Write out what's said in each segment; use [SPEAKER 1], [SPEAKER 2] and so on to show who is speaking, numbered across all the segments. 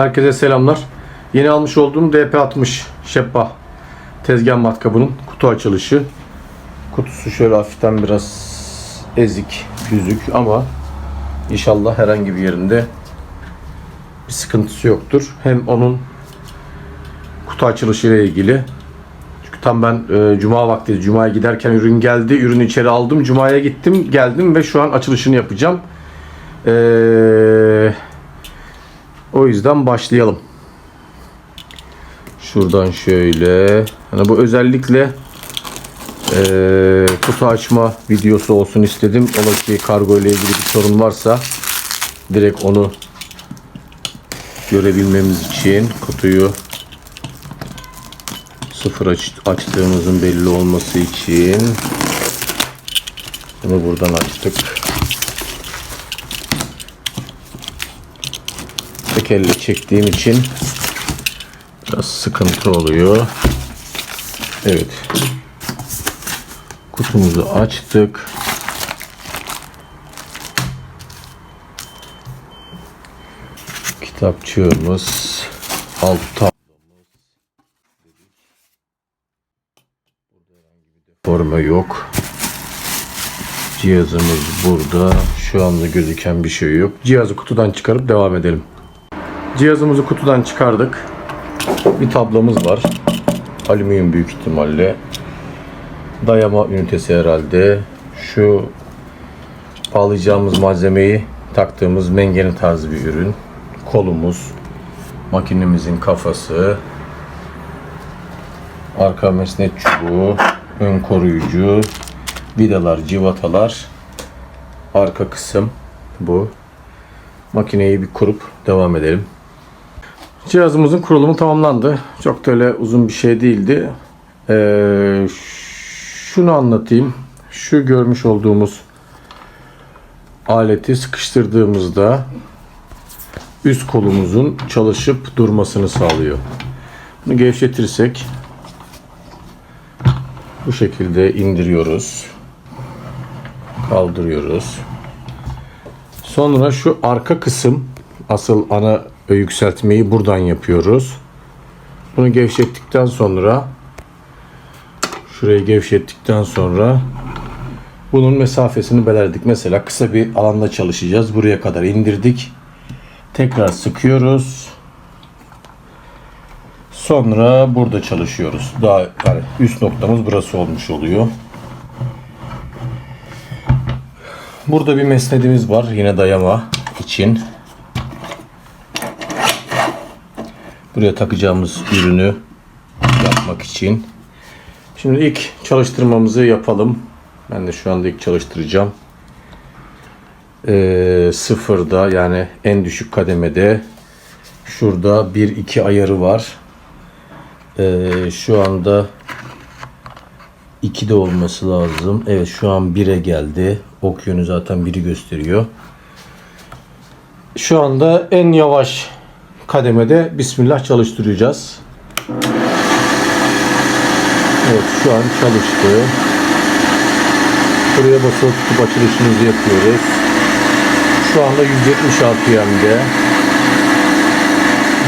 [SPEAKER 1] Herkese selamlar. Yeni almış olduğum DP60 Şeppa tezgah matkabının kutu açılışı. Kutusu şöyle hafiften biraz ezik, yüzük ama inşallah herhangi bir yerinde bir sıkıntısı yoktur. Hem onun kutu açılışı ile ilgili. Çünkü tam ben e, cuma vakti cumaya giderken ürün geldi. Ürünü içeri aldım. Cumaya gittim, geldim ve şu an açılışını yapacağım. Eee o yüzden başlayalım. Şuradan şöyle. Hani bu özellikle eee, kutu açma videosu olsun istedim. Ola ki kargo ile ilgili bir sorun varsa direkt onu görebilmemiz için kutuyu sıfır aç, açtığımızın belli olması için bunu buradan açtık. Tek çektiğim için biraz sıkıntı oluyor. Evet. Kutumuzu açtık. Kitapçığımız, alt deforme yok. Cihazımız burada. Şu anda gözüken bir şey yok. Cihazı kutudan çıkarıp devam edelim. Cihazımızı kutudan çıkardık. Bir tablamız var. Alüminyum büyük ihtimalle. Dayama ünitesi herhalde. Şu bağlayacağımız malzemeyi taktığımız mengene tarzı bir ürün. Kolumuz, makinemizin kafası, arka mesnet çubuğu, ön koruyucu, vidalar, civatalar, arka kısım bu. Makineyi bir kurup devam edelim. Cihazımızın kurulumu tamamlandı. Çok da öyle uzun bir şey değildi. Ee, şunu anlatayım. Şu görmüş olduğumuz aleti sıkıştırdığımızda üst kolumuzun çalışıp durmasını sağlıyor. Bunu gevşetirsek bu şekilde indiriyoruz. Kaldırıyoruz. Sonra şu arka kısım asıl ana yükseltmeyi buradan yapıyoruz. Bunu gevşettikten sonra şurayı gevşettikten sonra bunun mesafesini belirledik. Mesela kısa bir alanda çalışacağız. Buraya kadar indirdik. Tekrar sıkıyoruz. Sonra burada çalışıyoruz. Daha yani üst noktamız burası olmuş oluyor. Burada bir mesnedimiz var yine dayama için. Buraya takacağımız ürünü yapmak için. Şimdi ilk çalıştırmamızı yapalım. Ben de şu anda ilk çalıştıracağım. Ee, sıfırda yani en düşük kademede şurada 1-2 ayarı var. Ee, şu anda 2'de olması lazım. Evet şu an 1'e geldi. Ok yönü zaten 1'i gösteriyor. Şu anda en yavaş kademede Bismillah çalıştıracağız. Evet şu an çalıştı. Buraya basılı tutup açılışımızı yapıyoruz. Şu anda 170 RPM'de.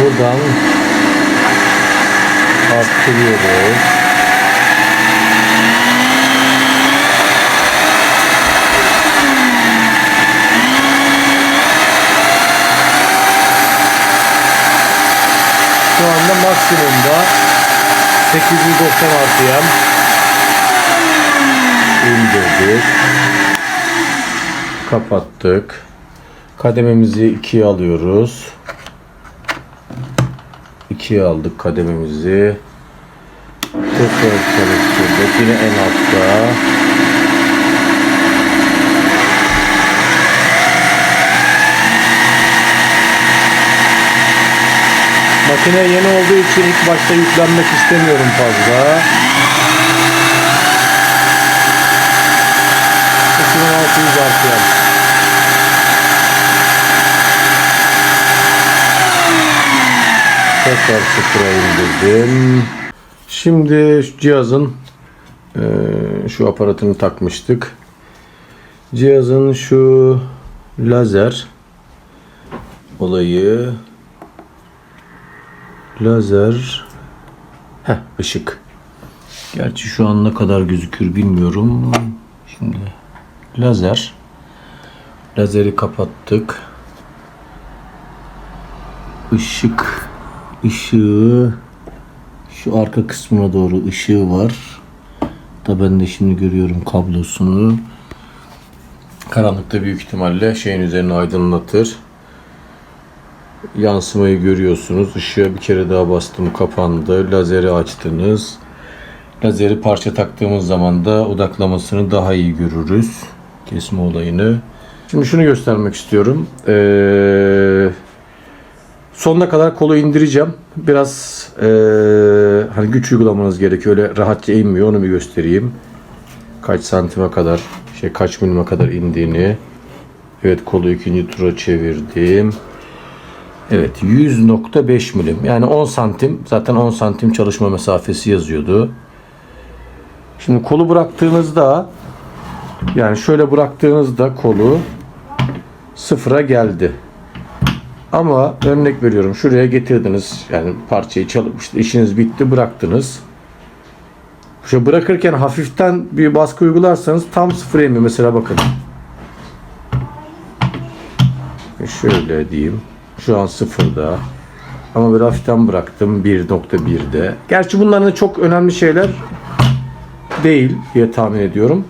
[SPEAKER 1] Buradan arttırıyoruz. Şu anda maksimumda 890 RPM indirdik. Kapattık. Kadememizi ikiye alıyoruz. İkiye aldık kadememizi. Tekrar çalıştırdık. Yine en altta. Makine yeni olduğu için ilk başta yüklenmek istemiyorum fazla. 2600 RPM. Tekrar sıfıra indirdim. Şimdi şu cihazın eee, şu aparatını takmıştık. Cihazın şu lazer olayı Lazer. Heh, ışık. Gerçi şu an ne kadar gözükür bilmiyorum. Şimdi lazer. Lazeri kapattık. Işık. ışığı şu arka kısmına doğru ışığı var. Da ben de şimdi görüyorum kablosunu. Karanlıkta büyük ihtimalle şeyin üzerine aydınlatır. Yansımayı görüyorsunuz. Işığa bir kere daha bastım kapandı. Lazeri açtınız. Lazeri parça taktığımız zaman da odaklamasını daha iyi görürüz. Kesme olayını. Şimdi şunu göstermek istiyorum. Ee, sonuna kadar kolu indireceğim. Biraz ee, hani güç uygulamanız gerekiyor. Öyle rahatça inmiyor. Onu bir göstereyim. Kaç santime kadar, şey kaç milime kadar indiğini. Evet kolu ikinci tura çevirdim. Evet 100.5 milim. Yani 10 santim. Zaten 10 santim çalışma mesafesi yazıyordu. Şimdi kolu bıraktığınızda yani şöyle bıraktığınızda kolu sıfıra geldi. Ama örnek veriyorum şuraya getirdiniz yani parçayı çalıp işte işiniz bitti bıraktınız. Şu bırakırken hafiften bir baskı uygularsanız tam sıfıra iniyor. Mesela bakın. Şöyle diyeyim. Şu an sıfırda. Ama böyle hafiften bıraktım 1.1'de. Gerçi bunların da çok önemli şeyler değil diye tahmin ediyorum.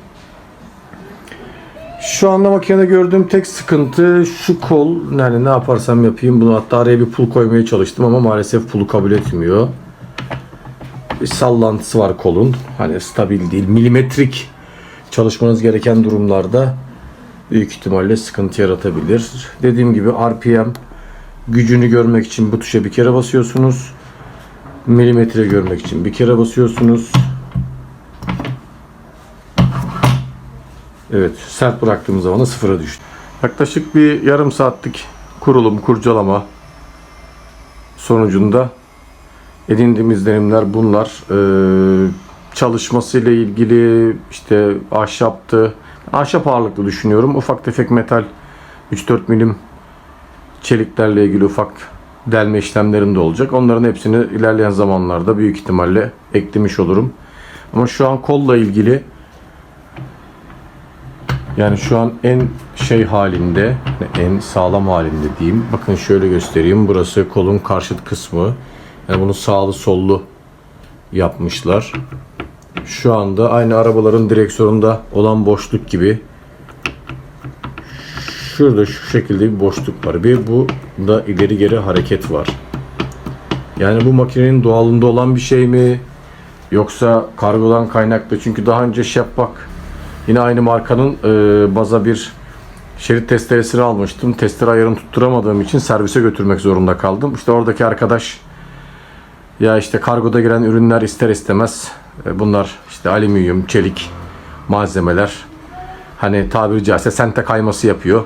[SPEAKER 1] Şu anda makinede gördüğüm tek sıkıntı şu kol. Yani ne yaparsam yapayım bunu hatta araya bir pul koymaya çalıştım ama maalesef pulu kabul etmiyor. Bir sallantısı var kolun. Hani stabil değil. Milimetrik çalışmanız gereken durumlarda büyük ihtimalle sıkıntı yaratabilir. Dediğim gibi RPM gücünü görmek için bu tuşa bir kere basıyorsunuz. Milimetre görmek için bir kere basıyorsunuz. Evet, sert bıraktığımız zaman da sıfıra düştü. Yaklaşık bir yarım saatlik kurulum, kurcalama sonucunda edindiğim izlenimler bunlar. Ee, çalışmasıyla ilgili işte ahşaptı. Ahşap ağırlıklı düşünüyorum. Ufak tefek metal 3-4 milim çeliklerle ilgili ufak delme işlemlerim de olacak. Onların hepsini ilerleyen zamanlarda büyük ihtimalle eklemiş olurum. Ama şu an kolla ilgili yani şu an en şey halinde, en sağlam halinde diyeyim. Bakın şöyle göstereyim. Burası kolun karşıt kısmı. Yani bunu sağlı sollu yapmışlar. Şu anda aynı arabaların direksiyonunda olan boşluk gibi. Şurada şu şekilde bir boşluk var. Bir bu da ileri geri hareket var. Yani bu makinenin doğalında olan bir şey mi? Yoksa kargodan kaynaklı. Çünkü daha önce Şepak Yine aynı markanın e, baza bir şerit testeresini almıştım. Testere ayarını tutturamadığım için servise götürmek zorunda kaldım. İşte oradaki arkadaş ya işte kargoda giren ürünler ister istemez e, bunlar işte alüminyum, çelik malzemeler hani tabiri caizse sente kayması yapıyor.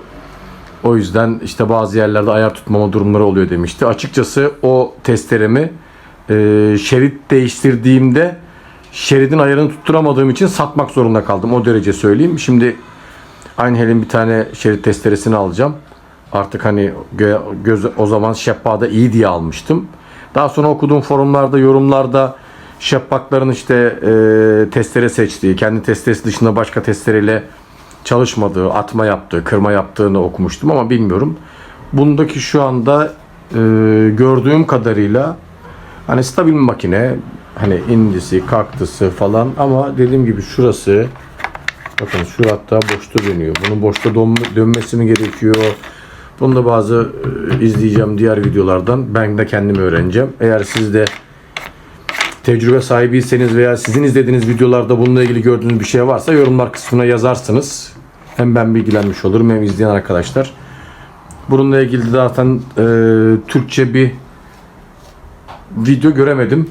[SPEAKER 1] O yüzden işte bazı yerlerde ayar tutmama durumları oluyor demişti. Açıkçası o testeremi e, şerit değiştirdiğimde şeridin ayarını tutturamadığım için satmak zorunda kaldım. O derece söyleyeyim. Şimdi aynı helin bir tane şerit testeresini alacağım. Artık hani gö- göz o zaman Şeppa'da iyi diye almıştım. Daha sonra okuduğum forumlarda, yorumlarda Şeppakların işte e, testere seçtiği, kendi testeresi dışında başka testereyle çalışmadığı, atma yaptığı, kırma yaptığını okumuştum ama bilmiyorum. Bundaki şu anda e, gördüğüm kadarıyla hani stabil bir makine, hani indisi, kaktısı falan ama dediğim gibi şurası bakın şu hatta boşta dönüyor. Bunun boşta dön- dönmesi mi gerekiyor? Bunu da bazı e, izleyeceğim diğer videolardan. Ben de kendim öğreneceğim. Eğer siz de tecrübe sahibiyseniz veya sizin izlediğiniz videolarda bununla ilgili gördüğünüz bir şey varsa yorumlar kısmına yazarsınız. Hem ben bilgilenmiş olurum hem izleyen arkadaşlar. Bununla ilgili zaten e, Türkçe bir video göremedim.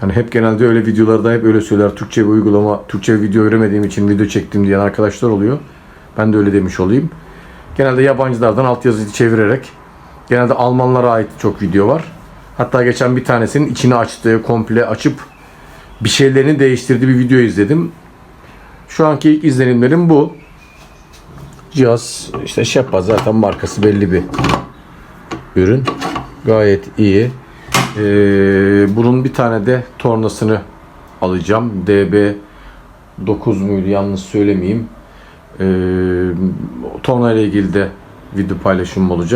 [SPEAKER 1] Hani hep genelde öyle videolarda hep öyle söyler. Türkçe bir uygulama, Türkçe bir video göremediğim için video çektim diyen arkadaşlar oluyor. Ben de öyle demiş olayım. Genelde yabancılardan altyazıyı çevirerek genelde Almanlara ait çok video var. Hatta geçen bir tanesinin içini açtığı, komple açıp bir şeylerini değiştirdiği bir video izledim. Şu anki ilk izlenimlerim bu. Cihaz işte Şepa zaten markası belli bir ürün. Gayet iyi. Ee, bunun bir tane de tornasını alacağım. DB 9 muydu yanlış söylemeyeyim. Ee, torna ile ilgili de video paylaşımım olacak.